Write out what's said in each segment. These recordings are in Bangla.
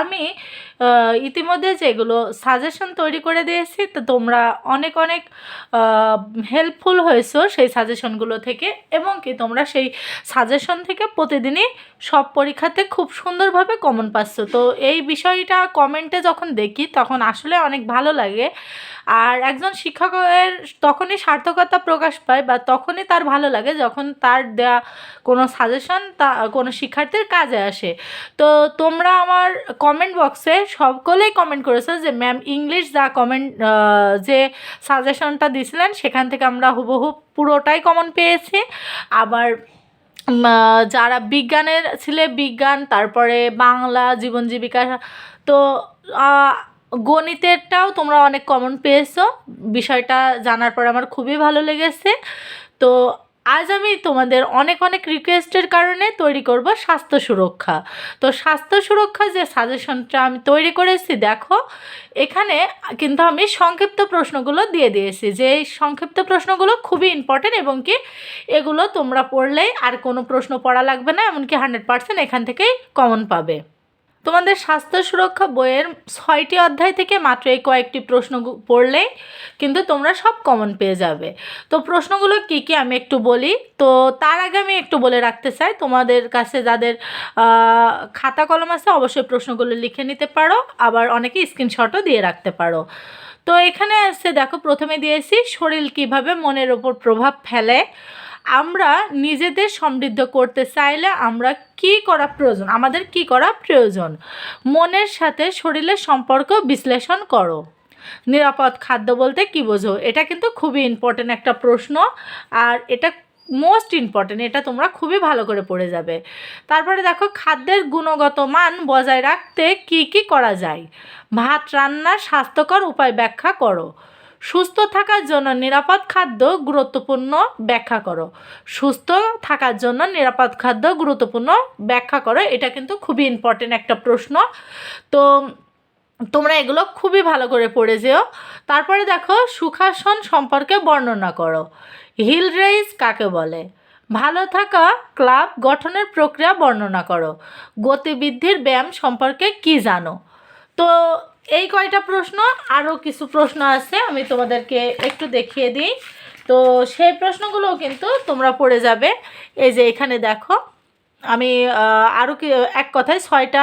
আমি ইতিমধ্যে যেগুলো সাজেশন তৈরি করে দিয়েছি, তো তোমরা অনেক অনেক হেল্পফুল হয়েছো সেই সাজেশনগুলো থেকে। এবং কি তোমরা সেই সাজেশন থেকে প্রতিদিনই সব পরীক্ষাতে খুব সুন্দরভাবে কমন পাচ্ছ। তো এই বিষয়টা কমেন্টে যখন দেখি, তখন আসলে অনেক ভালো লাগে। আর একজন শিক্ষকের তখনই সার্থকতা প্রকাশ পায় বা তখনই তার ভালো লাগে যখন তার দেয়া কোনো সাজেশন তা, কোনো শিক্ষার্থীর কাজে আসে। তো তোমরা আমার কমেন্ট বক্সে সকলেই কমেন্ট করেছ যে ম্যাম ইংলিশ যা কমেন্ট যে সাজেশনটা দিয়েছিলেন সেখান থেকে আমরা হুবহু পুরোটাই কমন পেয়েছি। আবার যারা বিজ্ঞানের ছিলে বিজ্ঞান, তারপরে বাংলা, জীবন জীবিকা, তো গণিতেরটাও তোমরা অনেক কমন পেয়েছ। বিষয়টা জানার পর আমার খুবই ভালো লেগেছে। তো আজ আমি তোমাদের অনেক অনেক রিকোয়েস্টের কারণে তৈরি করব স্বাস্থ্য সুরক্ষা। তো স্বাস্থ্য সুরক্ষা যে সাজেশনটা আমি তৈরি করেছি, দেখো, এখানে কিন্তু আমি সংক্ষিপ্ত প্রশ্নগুলো দিয়ে দিয়েছি যে এই সংক্ষিপ্ত প্রশ্নগুলো খুবই ইম্পর্টেন্ট এবং কি এগুলো তোমরা পড়লেই আর কোনো প্রশ্ন পড়া লাগবে না, এমনকি হান্ড্রেড পার্সেন্ট এখান থেকেই কমন পাবে। তোমাদের স্বাস্থ্য সুরক্ষা বইয়ের ছয়টি অধ্যায় থেকে মাত্র এই কয়েকটি প্রশ্ন পড়লেই কিন্তু তোমরা সব কমন পেয়ে যাবে। তো প্রশ্নগুলো কি কি আমি একটু বলি। তো তার আগে আমি একটু বলে রাখতে চাই, তোমাদের কাছে যাদের খাতা কলম আছে অবশ্যই প্রশ্নগুলো লিখে নিতে পারো, আবার অনেকে স্ক্রিনশটও দিয়ে রাখতে পারো। তো এখানে আছে দেখো, প্রথমে দিয়েছি, শরীর কীভাবে মনের ওপর প্রভাব ফেলে আমরা নিজেদের সমৃদ্ধ করতে চাইলে আমরা কি করা প্রয়োজন? আমাদের কি করা প্রয়োজন? মনের সাথে শরীরের সম্পর্ক বিশ্লেষণ করো। নিরাপদ খাদ্য বলতে কি বোঝো? এটা কিন্তু খুবই ইম্পর্টেন্ট একটা প্রশ্ন আর এটা মোস্ট ইম্পর্টেন্ট এটা তোমরা খুবই ভালো করে পড়ে যাবে। তারপরে দেখো, খাদ্যের গুণগত মান বজায় রাখতে কি কি করা যায়? ভাত রান্নার স্বাস্থ্যকর উপায় ব্যাখ্যা করো। সুস্থ থাকার জন্য নিরাপদ খাদ্য গুরুত্বপূর্ণ ব্যাখ্যা করো। সুস্থ থাকার জন্য নিরাপদ খাদ্য গুরুত্বপূর্ণ ব্যাখ্যা করো, এটা কিন্তু খুবই ইম্পর্টেন্ট একটা প্রশ্ন। তো তোমরা এগুলো খুবই ভালো করে পড়ে যেও। তারপরে দেখো, সুখাসন সম্পর্কে বর্ণনা করো। হিল রেইজ কাকে বলে? ভালো থাকা ক্লাব গঠনের প্রক্রিয়া বর্ণনা করো। গতিবৃদ্ধির ব্যায়াম সম্পর্কে কি জানো? তো এই কয়টা প্রশ্ন? আরও কিছু প্রশ্ন আছে, আমি তোমাদেরকে একটু দেখিয়ে দিই। তো সেই প্রশ্নগুলোও কিন্তু তোমরা পড়ে যাবে। এই যে এখানে দেখো, আমি আরও কি, এক কথায় ছয়টা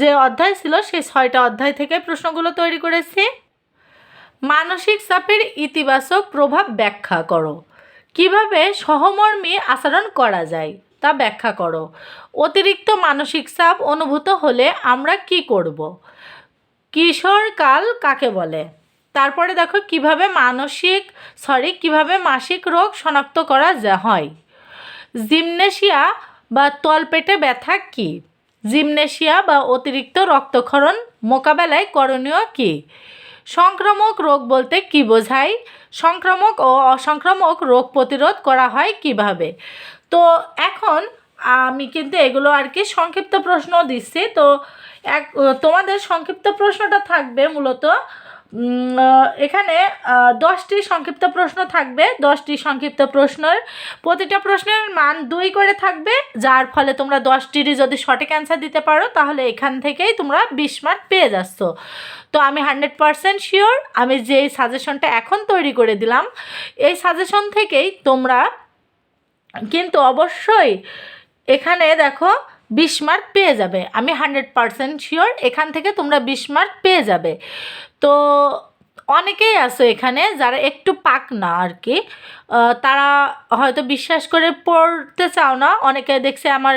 যে অধ্যায় ছিল, সেই ছয়টা অধ্যায় থেকে প্রশ্নগুলো তৈরি করেছি। মানসিক চাপের ইতিবাচক প্রভাব ব্যাখ্যা করো। কীভাবে সহমর্মী আচরণ করা যায়, তা ব্যাখ্যা করো। অতিরিক্ত মানসিক চাপ অনুভূত হলে আমরা কি করব? কিশোরকাল কাকে বলে? তারপরে দেখো কীভাবে মানসিক সরি কীভাবে মাসিক রোগ শনাক্ত করা হয়। জিমনেশিয়া বা তলপেটে ব্যথা কি? জিমনেশিয়া বা অতিরিক্ত রক্তক্ষরণ মোকাবেলায় করণীয় কি? সংক্রামক রোগ বলতে কি বোঝায়? সংক্রামক ও অসংক্রামক রোগ প্রতিরোধ করা হয় কীভাবে? তো এখন আমি কিন্তু এগুলো আর কি সংক্ষিপ্ত প্রশ্ন দিচ্ছি। তো এক তোমাদের সংক্ষিপ্ত প্রশ্নটা থাকবে মূলত এখানে দশটি সংক্ষিপ্ত প্রশ্ন থাকবে। দশটি সংক্ষিপ্ত প্রশ্নের, প্রতিটা প্রশ্নের মান দুই করে থাকবে, যার ফলে তোমরা দশটিরই যদি সঠিক অ্যান্সার দিতে পারো, তাহলে এখান থেকেই তোমরা বিশ মার্ক পেয়ে যাচ্ছ। তো আমি হান্ড্রেড পারসেন্ট শিওর, আমি যেই সাজেশনটা এখন তৈরি করে দিলাম, এই সাজেশন থেকেই তোমরা কিন্তু অবশ্যই এখানে দেখো বিশ মার্ক পেয়ে যাবে। আমি হান্ড্রেড পারসেন্ট শিওর এখান থেকে তোমরা বিশ মার্ক পেয়ে যাবে। তো অনেকেই আছে এখানে যারা একটু পাক না আর কি তারা হয়তো বিশ্বাস করে পড়তে চাও না। অনেকে দেখছে আমার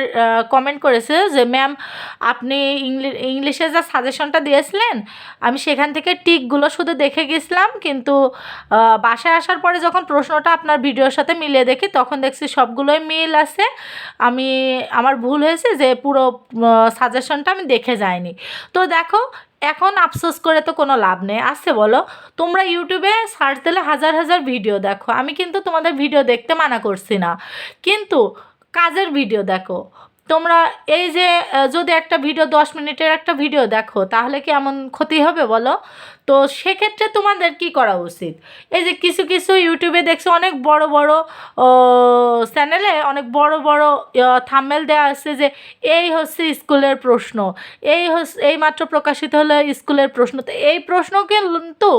কমেন্ট করেছে যে ম্যাম আপনি ইংলি- ইংলিশে যা সাজেশনটা দিয়েছিলেন, আমি সেখান থেকে টিকগুলো শুধু দেখে গেছিলাম। কিন্তু বাসায় আসার পরে যখন প্রশ্নটা আপনার ভিডিওর সাথে মিলিয়ে দেখি, তখন দেখছি সবগুলোই মিল আছে। আমি, আমার ভুল হয়েছে যে, পুরো সাজেশনটা আমি দেখে যাইনি। তো দেখো এখন আফসোস করে তো কোনো লাভ নেই। আছে বলো, তোমরা ইউটিউবে সার্চ দিলে হাজার হাজার ভিডিও দেখো। আমি কিন্তু তোমাদের ভিডিও দেখতে মানা করছি না। কিন্তু কাজের ভিডিও দেখো। তোমরা এই যে যদি একটা ভিডিও দশ মিনিটের একটা ভিডিও দেখো, তাহলে কি এমন ক্ষতি হবে বলো? তো সেক্ষেত্রে তোমাদের কি করা উচিত? এই যে কিছু কিছু ইউটিউবে দেখছ অনেক বড় বড় চ্যানেলে অনেক বড় বড় থাম্বেল দেওয়া আছে যে এই হচ্ছে স্কুলের প্রশ্ন। এই হচ্ছে এই মাত্র প্রকাশিত হলো স্কুলের প্রশ্ন। তো এই প্রশ্ন কিন্তু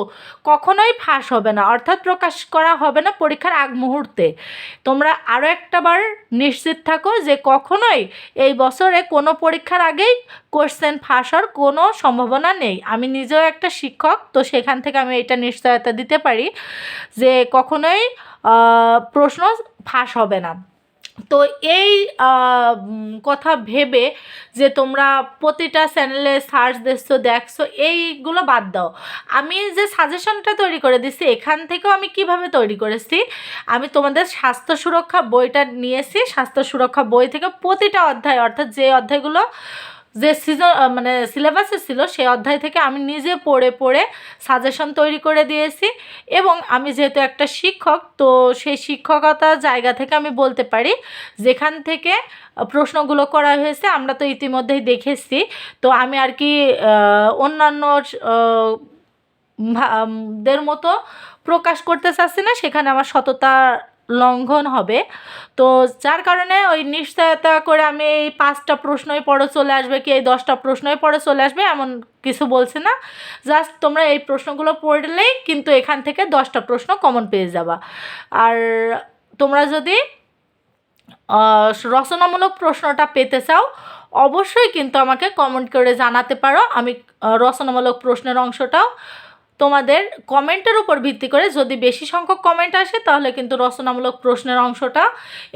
কখনোই ফাঁস হবে না, অর্থাৎ প্রকাশ করা হবে না পরীক্ষার আগ মুহূর্তে। তোমরা আরও একটা বার নিশ্চিত থাকো যে কখনোই এই বছরে কোনো পরীক্ষার আগেই কোশ্চেন ফাঁস হওয়ার কোনো সম্ভাবনা নেই। আমি নিজেও একটা শিক্ষক, তো সেখান থেকে আমি এটা নিশ্চয়তা দিতে পারি যে কখনোই প্রশ্ন ফাঁস হবে না। তো এই কথা ভেবে যে তোমরা প্রতিটা চ্যানেলে সার্চ দিচ্ছ, দেখছ, এইগুলো বাদ দাও। আমি যে সাজেশনটা তৈরি করে দিচ্ছি এখান থেকেও আমি কীভাবে তৈরি করেছি, আমি তোমাদের স্বাস্থ্য সুরক্ষা বইটা নিয়েছি। স্বাস্থ্য সুরক্ষা বই থেকে প্রতিটা অধ্যায়, অর্থাৎ যে অধ্যায়গুলো যে সিজন মানে সিলেবাসে ছিল, সেই অধ্যায় থেকে আমি নিজে পড়ে পড়ে সাজেশন তৈরি করে দিয়েছি এবং আমি যেহেতু একটা শিক্ষক, তো সেই শিক্ষকতা জায়গা থেকে আমি বলতে পারি, যেখান থেকে প্রশ্নগুলো করা হয়েছে, আমরা তো ইতিমধ্যেই দেখেছি। তো আমি আর কি অন্যান্য দের মতো প্রকাশ করতে চাচ্ছি না, সেখানে আমার সততা লঙ্ঘন হবে। তো যার কারণে ওই নিশ্চয়তা করে আমি এই পাঁচটা প্রশ্নই পড়ে চলে আসবে কি এই দশটা প্রশ্নই পড়ে চলে আসবে এমন কিছু বলছে না। জাস্ট তোমরা এই প্রশ্নগুলো পড়লেই কিন্তু এখান থেকে দশটা প্রশ্ন কমন পেয়ে যাবা। আর তোমরা যদি রচনামূলক প্রশ্নটা পেতে চাও, অবশ্যই কিন্তু আমাকে কমেন্ট করে জানাতে পারো। আমি রচনামূলক প্রশ্নের অংশটাও তোমাদের কমেন্টের উপর ভিত্তি করে যদি বেশি সংখ্যক কমেন্ট আসে, তাহলে কিন্তু রচনামূলক প্রশ্নের অংশটা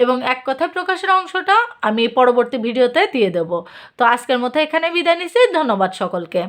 এবং এক কথায় প্রকাশের অংশটা আমি পরবর্তী ভিডিওতে দিয়ে দেব। তো আজকের মতো এখানে বিদায় নিচ্ছি। ধন্যবাদ সকলকে।